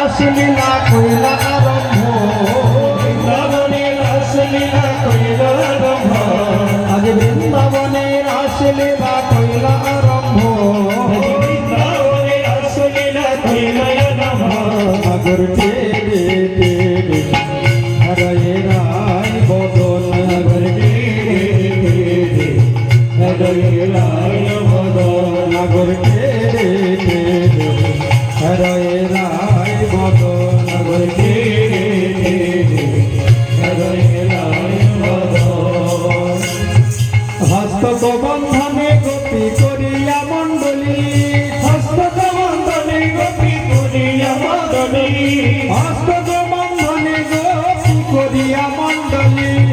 আসলি না কইলা করিয়া মন্ডলী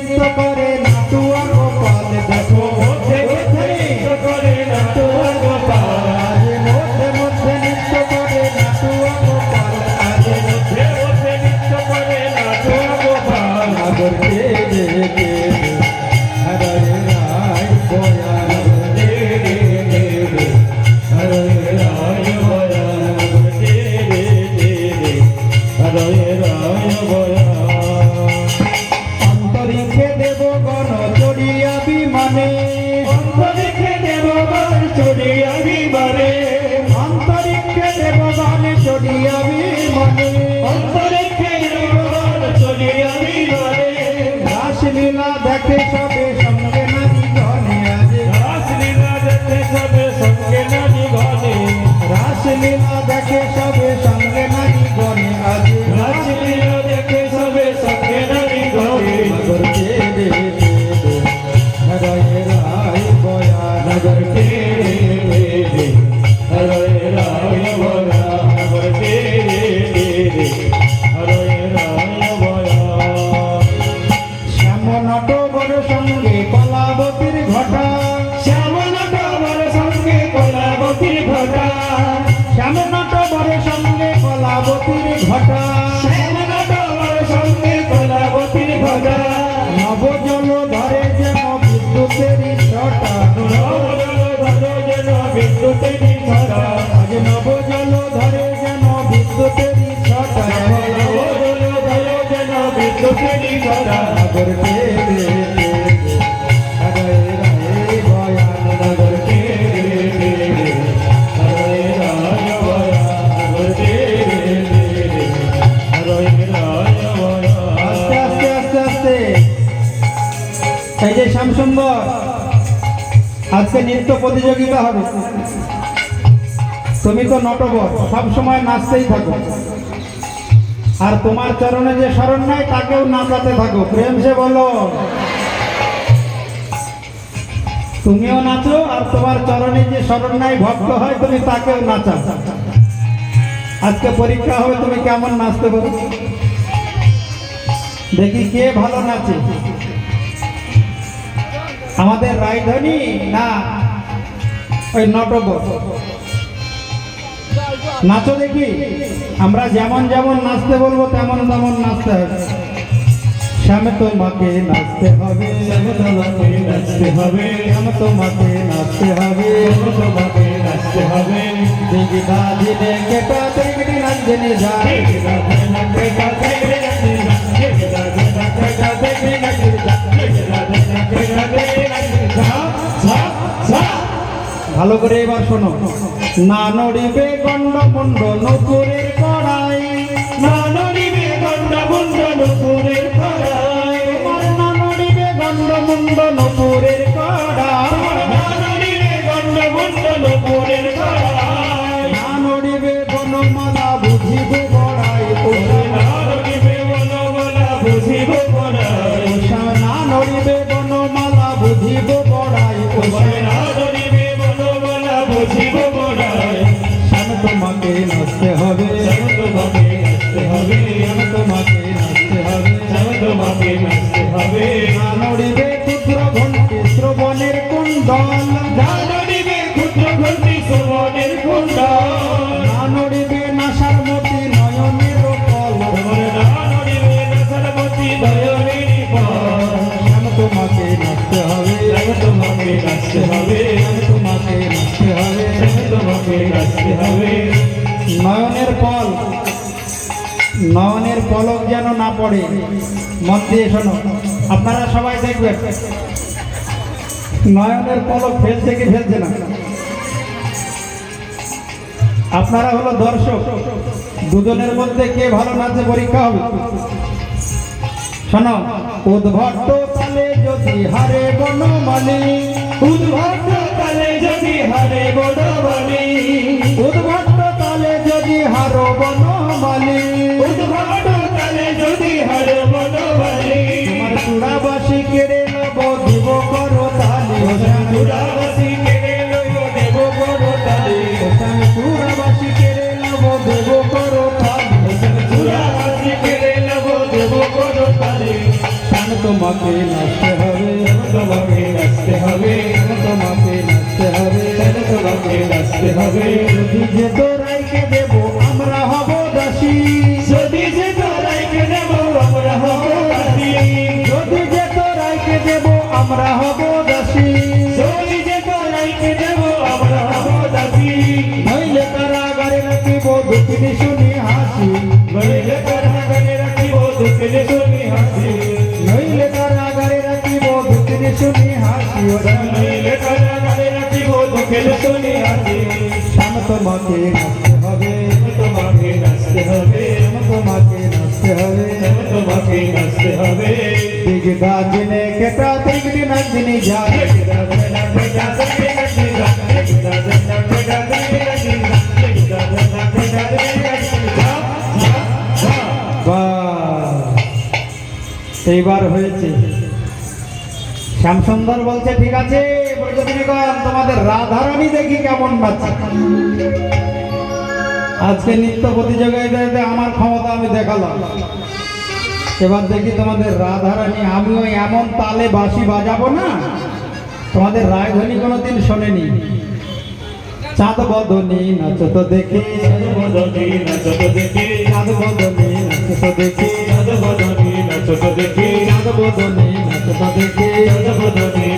Let's তুমি তো নটবর সবসময় নাচতেই থাকো। আর তোমার চরণে যে স্মরণ নাই, তাকেও নাচাতে থাকো। প্রেম সে বলো। তুমিও নাচো, আর তোমার চরণে যে স্মরণ নাই, ভক্ত হয়, তুমি তাকেও নাচা আজকে পরীক্ষা হবে, তুমি কেমন নাচতে পারো? দেখি কে ভালো নাচে। আমাদের রাজধানী না ওই নটবর নাচো দেখি, আমরা যেমন যেমন নাচতে বলব, তেমন তেমন নাচতে হবে। শ্যামে তোমাকে নাচতে হবে তোমাকে নাচতে হবে, শ্যামে তোমাকে নাচতে হবে তোমাকে নাচতে হবে। দিদি দাদি নে কেটা তেগড়ি নাচনে যায় ভালো করে এবার শোনো। না নড়িবে গন্ড নকুরের নপুরের কড়াই না নড়িবে পড়াই মুন্ড নপুরের কড়াই না নড়িবে বনমালা নয়নের ফল নয়নের পলক যেন না পড়ে। মন দিয়ে শোনো, আপনারা সবাই দেখবেন, নয়নের পলক ফেলছে কি ফেলছে না। আপনারা হলো দর্শক, দুজনের মধ্যে কে ভালো নাচে পরীক্ষা হবে? শোনো উদ্ভট্ট তালে যদি হারে বনমালী উদ্ভক্ত কালে যদি হারে বনবলি উদ্ভট্ট তালে যদি হারো বনমালী। উদ্ভক্ত কালে যদি হারে বনবলি তোমার চূড়াবাসী কেড়ে নেব দিব করো তালি। চূড়াবাসী কেড়ে লইব দেব বড় তালে। চূড়াবাসী কেড়ে নেব দেব করো তালি। চূড়াবাসী কেড়ে নেব দেব বড় তালে। তোমাকে নাচতে শুনি হাসি শ্যাম তোমাকে নাচতে হবে তোমাকে নাচতে হবে। তোমাকে নাচতে হবে। তোমাকে নাচতে হবে। দিগ গাজনে কেটা নাচনি বাহ! এইবার হয়েছে। শ্যামসুন্দর বলছে ঠিক আছে। তোমাদের রাধারানী দেখি কেমন নাচে আজকে নৃত্য প্রতিযোগিতাতে আমার ক্ষমতা আমি দেখালাম। এবার দেখি তোমাদের রাধারানী, আমিও এমন তালে বাঁশি বাজাবো না? তোমাদের রায়ধনী কোনোদিন শোনেনি। চাঁদ বদনী নাচো তো দেখি, চাঁদ বদনী নাচো তো দেখি, চাঁদ বদনী নাচো তো দেখি তিনি কেটে নাচ তা তিনি কেটা তিনি নাচ তা তা তিনি কেটা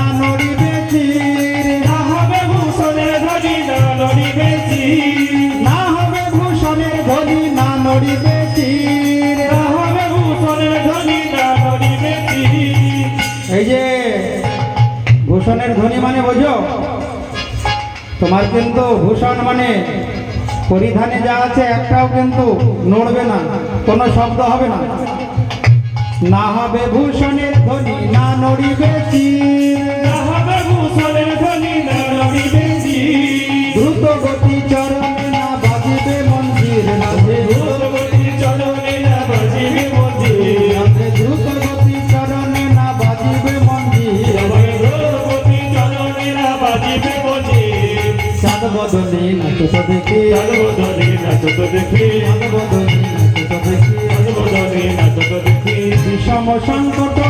তোমার কিন্তু ভূষণ মানে। পরিধানে যা আছে একটাও কিন্তু নড়বে না, কোনো শব্দ হবে না। না হবে ভূষণের ধ্বনি, না নড়িবে চির দ্রুত সংকট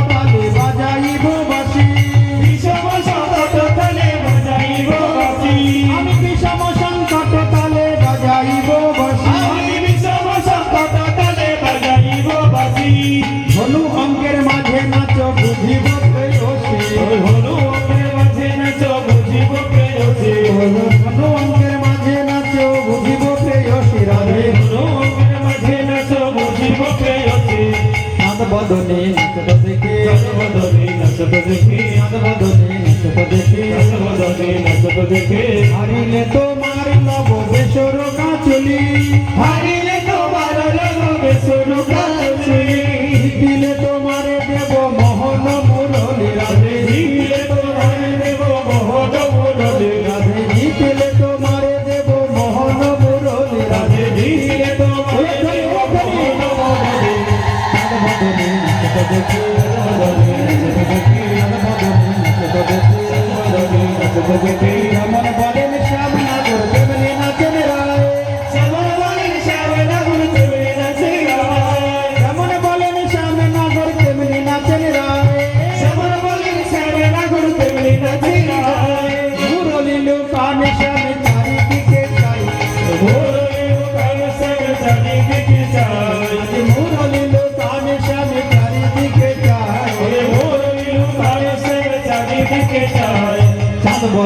বদনে ছোট থেকে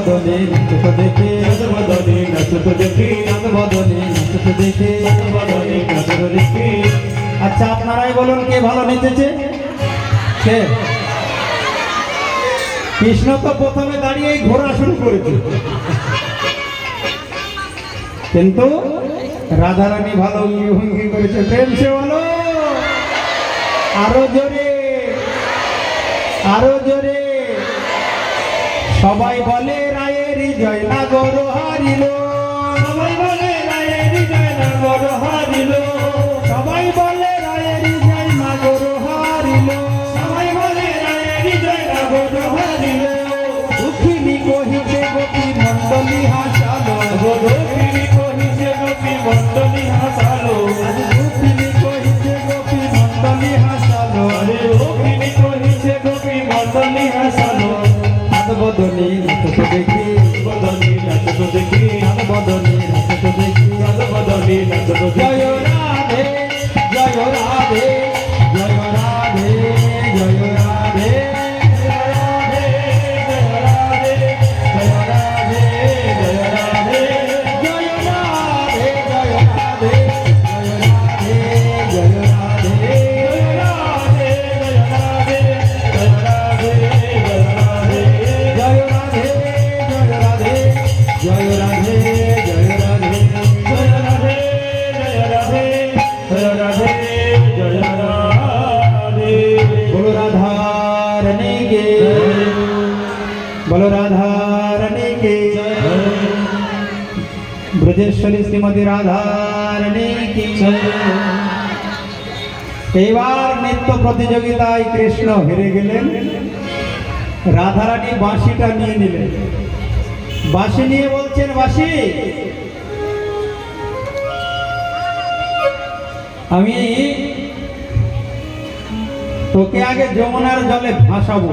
নাচত দেখে নাচত দেখি নাচত দেখে নাচত দেখি। আচ্ছা আপনারাই বলুন কে ভালো নেচেছে? কে? কৃষ্ণ তো প্রথমে দাঁড়িয়ে ঘোরা শুরু করেছে। কিন্তু রাধারানী ভালো ভঙ্গি করেছে। প্রেম সে বলো আরও জোরে আরও জোরে। সবাই বলে জয়নগর হারিল। সবাই বলে, রায়ের জয়নগর হারিল। সবাই বলে, রায়ের জয়নগর হারিল। সবাই বলে, রায়ের জয়নগর হারিল। দুঃখিনী কহিতে গতি মন্ডলী হাসালো। দুঃখিনী কহিতে গতি মন্ডলী হাসালো। Yeah. প্রতিযোগিতায় কৃষ্ণ হেরে গেলেন। রাধারানী বাঁশিটা নিয়ে নিলেন। বাঁশি নিয়ে বলছেন, বাঁশি, আমি তোকে আগে যমুনার জলে ভাসাবো।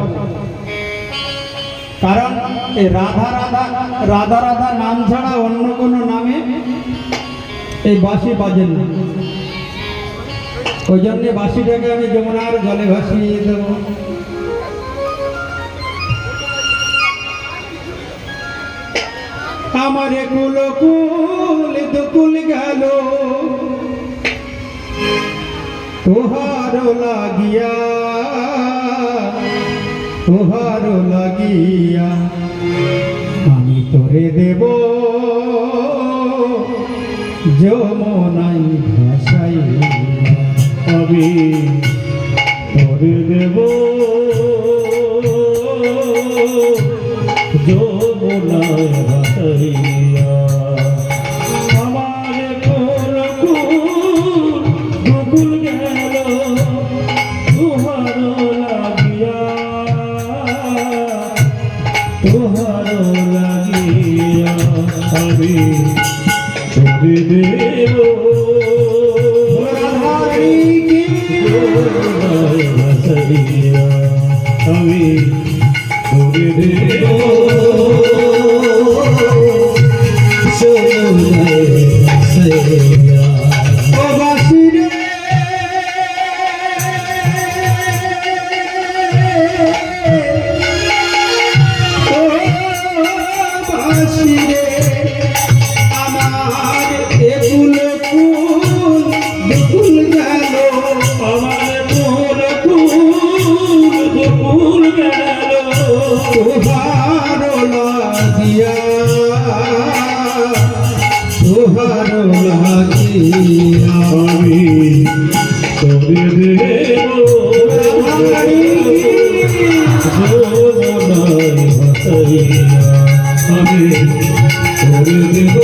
কারণ রাধা রাধা রাধা রাধা নাম ছাড়া অন্য কোনো নামে এই বাঁশি বাজেন না। ওই জন্য বাঁশিটাকে আমি যমুনার জলে ভাসিয়ে দেবো। আমার কুল কুল দুকুল গেল। তোহার লাগিয়া তোহার লাগিয়া আমি তোরে দেব। যমনাই ভাসাইয়া আমি করে দেব। যমুনায় ভাসাইয়া দেব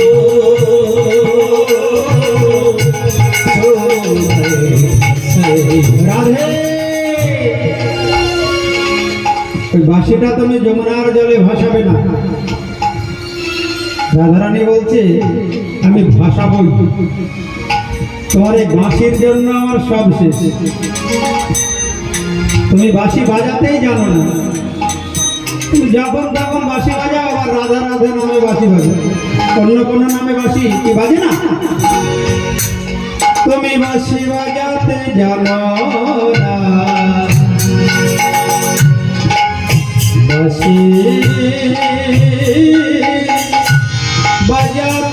বাঁশিটা তুমি যমুনার জলে ভাসাবে না। রাধারানী বলছে, আমি ভাসাবই। তোমার এই বাঁশির জন্য আমার সব শেষ। তুমি বাঁশি বাজাতেই জানো না। যখন তখন বাসি বাজা আবার রাধা রাধা নামে বাসি বাজে অন্য কোনো নামে বাসি কি বাজে না তুমি বাসি বাজাতে জানো না বাসি বাজাতে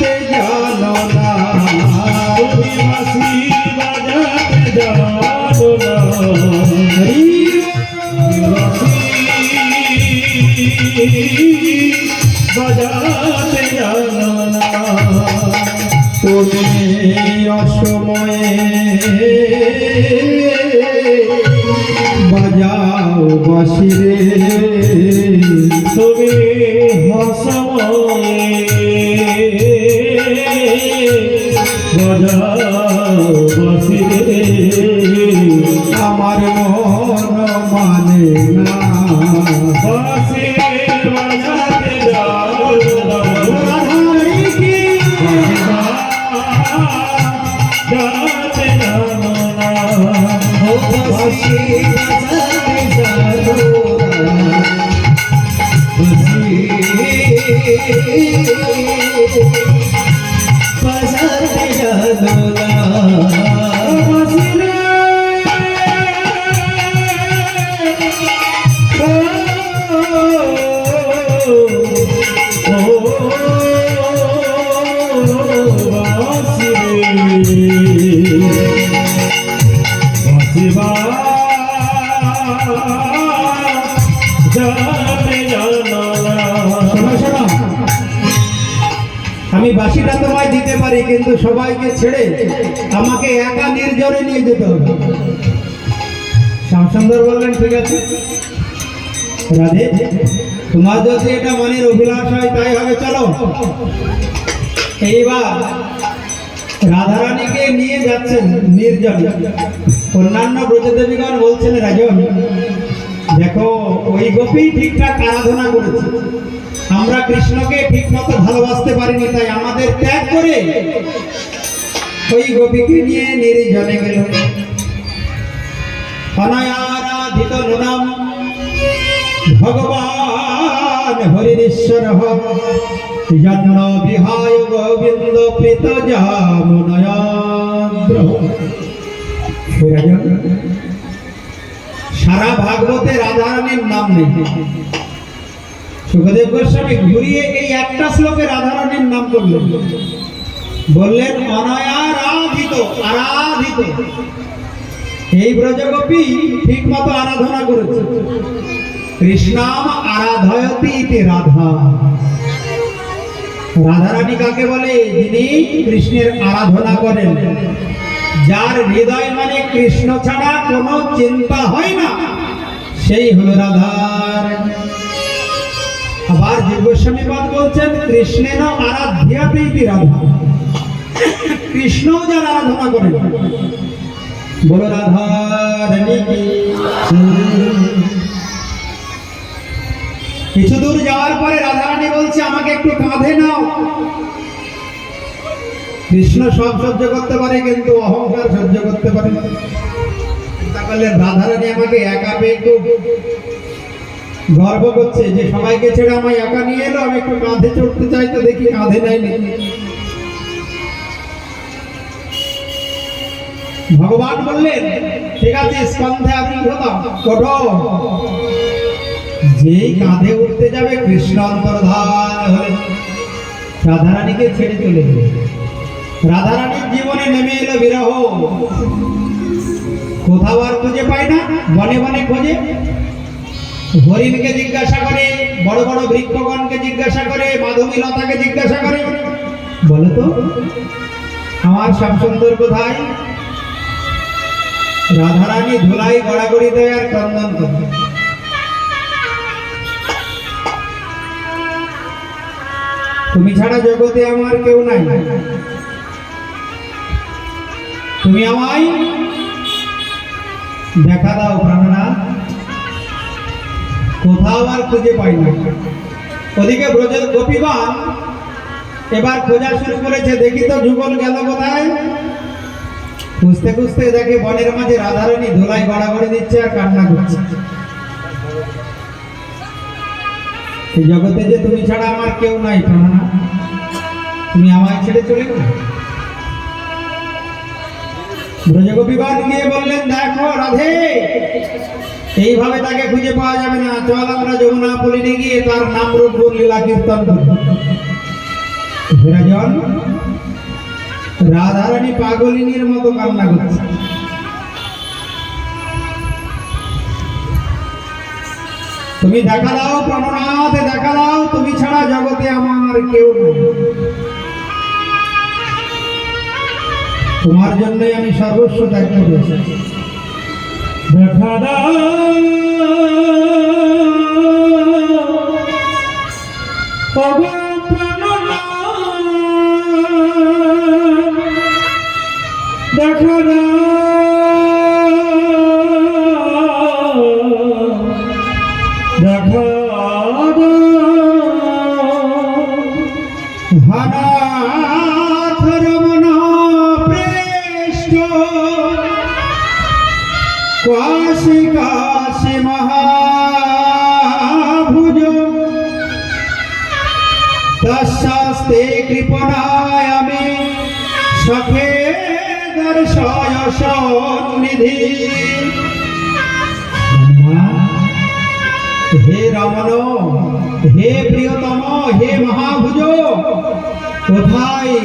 তুমি অসময়ে বাজাও বাসিরে তুমি আমি বাসিটা তোমায় দিতে পারি, কিন্তু সবাইকে ছেড়ে আমাকে একা নির্জনে নিয়ে যেতে হবে। শ্যামসুন্দর বললেন, ঠিক আছে। রাধে, তোমার যদি এটা মনের অভিলাষ হয়, তাই হবে, চলো। এইবার রাধারানীকে নিয়ে যাচ্ছেন নির্জন অন্যান্য ব্রজদেবীগণ বলছেন রাজন, দেখো, ওই গোপী ঠিকঠাক আরাধনা করেছে। আমরা কৃষ্ণকে ঠিক মতো ভালোবাসতে পারিনি, তাই আমাদের ত্যাগ করে ওই গোপীকে নিয়ে নির্জনে গেল। ভগবান হরিশ্বর জন্ম বিহায় গোবিন্দ প্রীত সারা ভাগবতে রাধারানীর নাম নেই। সুখদেব গোস্বামী ঘুরিয়ে এই একটা শ্লোকে রাধারানীর নাম করলেন। বললেন, অনয়ারাধিত, আরাধিত। এই ব্রজগোপী ঠিক মতো আরাধনা করেছে। কৃষ্ণাম আরাধয়তি ইতি রাধা। রাধারানী কাকে বলে? যিনি কৃষ্ণের আরাধনা করেন। যার হৃদয় মানে কৃষ্ণ ছাড়া কোনো চিন্তা হয় না। সেই হলো রাধার আবার জীবস্বামী পাদ বলছেন কৃষ্ণের আরাধ্যাতে ইতি রাধা। কৃষ্ণও যার আরাধনা করেন। বলো রাধা রানী কিছু দূর যাওয়ার পরে রাধারানী বলছে, আমাকে একটু কাঁধে নাও। কৃষ্ণ সব সহ্য করতে পারে, কিন্তু অহংকার সহ্য করতে পারে। চিন্তা করলেন, রাধারানী আমাকে একা পেয়ে গর্ব করছে, যে সবাইকে ছেড়ে আমায় একা নিয়ে এলো, আমি একটু কাঁধে চড়তে চাই তো দেখি কাঁধে নাই নাকি ভগবান বললেন, ঠিক আছে, স্কন্ধে আমি হতাম যেই কাঁধে উঠতে যাবে কৃষ্ণ অন্তর্ধান হলেন রাধারানীকে ছেড়ে চলে গেল। রাধারানীর জীবনে নেমে এলো বিরহ। কোথাও আর খুঁজে পায় না, বনে বনে খোঁজে। হরিণকে জিজ্ঞাসা করে, বড় বড় বৃক্ষগণকে জিজ্ঞাসা করে, মাধবী লতাকে জিজ্ঞাসা করে, বলো তো, আমার সব সুন্দর কোথায়? রাধারানী ধুলাই গড়াগড়ি দেয় আর ক্রন্দন করে তুমি ছাড়া জগতে আমার কেউ নাই। তুমি আমায় দেখা দাও প্রাণনাথ কোথাও আর খুঁজে পাই না। ওদিকে ব্রজের গোপীগণ এবার খোঁজা শুরু করেছে। দেখি তো যুগল গেল কোথায়। খুঁজতে খুঁজতে দেখে বনের মাঝে রাধারানী ধুলাই গড়াগড়ি দিচ্ছে আর কান্না করছে। এই জগতে যে তুমি ছাড়া আমার কেউ নাই প্রাণনা তুমি আমায় ছেড়ে চলে গেলে? ব্রজগোপীগণ গিয়ে বললেন, দেখো রাধে, এইভাবে তাকে খুঁজে পাওয়া যাবে না। চল আমরা যমুনা পলিনে গিয়ে তার নাম রূপ লীলা কীর্তন করি। বিরাজন রাধারানী পাগলিনীর মতো কান্না করছে। তুমি দেখা দাও প্রমনাথ দেখা দাও, তুমি ছাড়া জগতে আমার কেউ নেই। তোমার জন্যই আমি সর্বস্ব ত্যাগ করেছি দেখা দাও। ওগো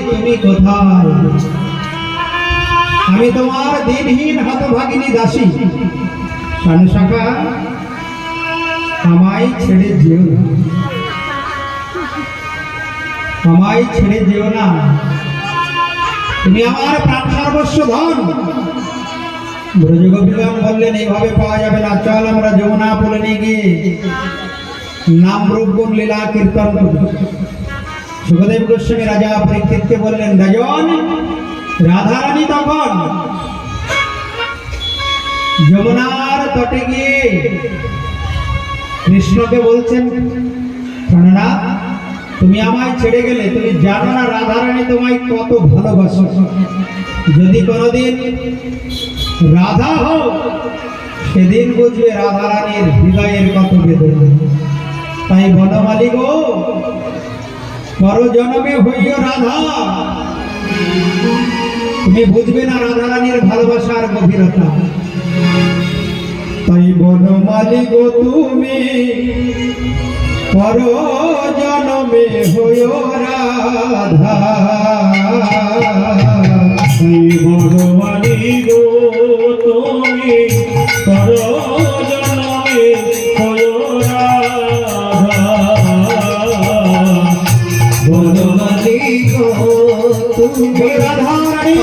তুমি কোথায়? আমি তোমার দিনহীন হতভাগিনী দাসী। শাখা, আমায় ছেড়ে যেও না। আমায় ছেড়ে যেও না। তুমি আমার প্রাণ সর্বস্ব ধন। ব্রজগোপীগণ বললেন, এইভাবে পাওয়া যাবে না। চল আমরা যমুনা বলে নিয়ে গিয়ে নাম রূপ লীলা কীর্তন সুখদেব গোস্বামী রাজা পরীক্ষিতকে বললেন, রাজন, রাধারানী তখন যমুনার তটে গিয়ে কৃষ্ণকে বলছেন প্রাণনা তুমি আমায় ছেড়ে গেলে, তুমি জানো না রাধারানী তোমায় কত ভালোবাসো। যদি কোনোদিন রাধা হও, সেদিন বুঝবে রাধারানীর হৃদয়ের কত বেদনা। তাই বনমালী গো পর জন্মে হইও রাধা। তুমি বুঝবে না রাধারানীর ভালোবাসার গভীরতা। তাই বনমালী গো তুমি পর জন্মে হইও রাধা। সেই ভগবানী গো তুমি করো তুমি রাধারানী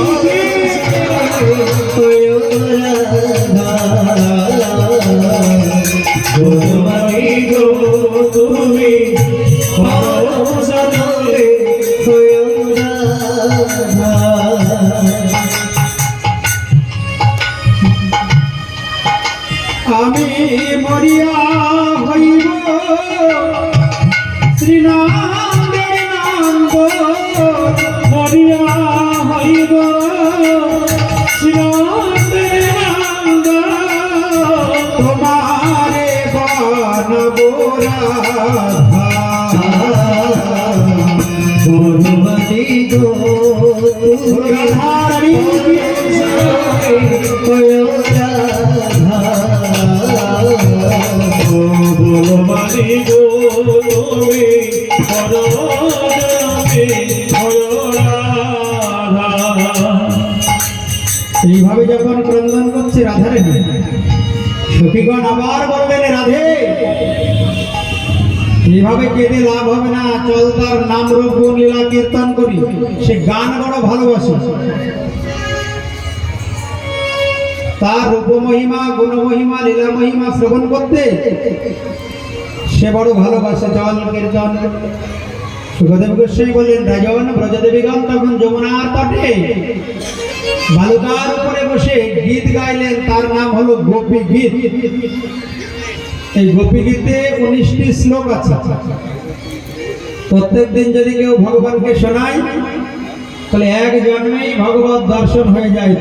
এইভাবে যখন ক্রন্দন করছে রাধারে সখীগণ আবার বললেন, রাধে এইভাবে কেঁদে লাভ হবে না। চল তার নাম রূপ লীলা কীর্তন করি। সে গান বড় ভালোবাসে। তার রূপ মহিমা গুণ মহিমা লীলা মহিমা শ্রবণ করতে সে বড় ভালোবাসে। চল কীর্তন। সুখদেব গোস্বামী বললেন, রাজন, ব্রজদেবীগণ তখন যমুনার তটে বালুকার উপরে বসে গীত গাইলেন, তার নাম হলো গোপী গীত। এই গোপী গীতে উনিশটি শ্লোক আছে। প্রত্যেক দিন যদি কেউ ভগবানকে শোনায়, তাহলে এক জন্মেই ভগবত দর্শন হয়ে যায়।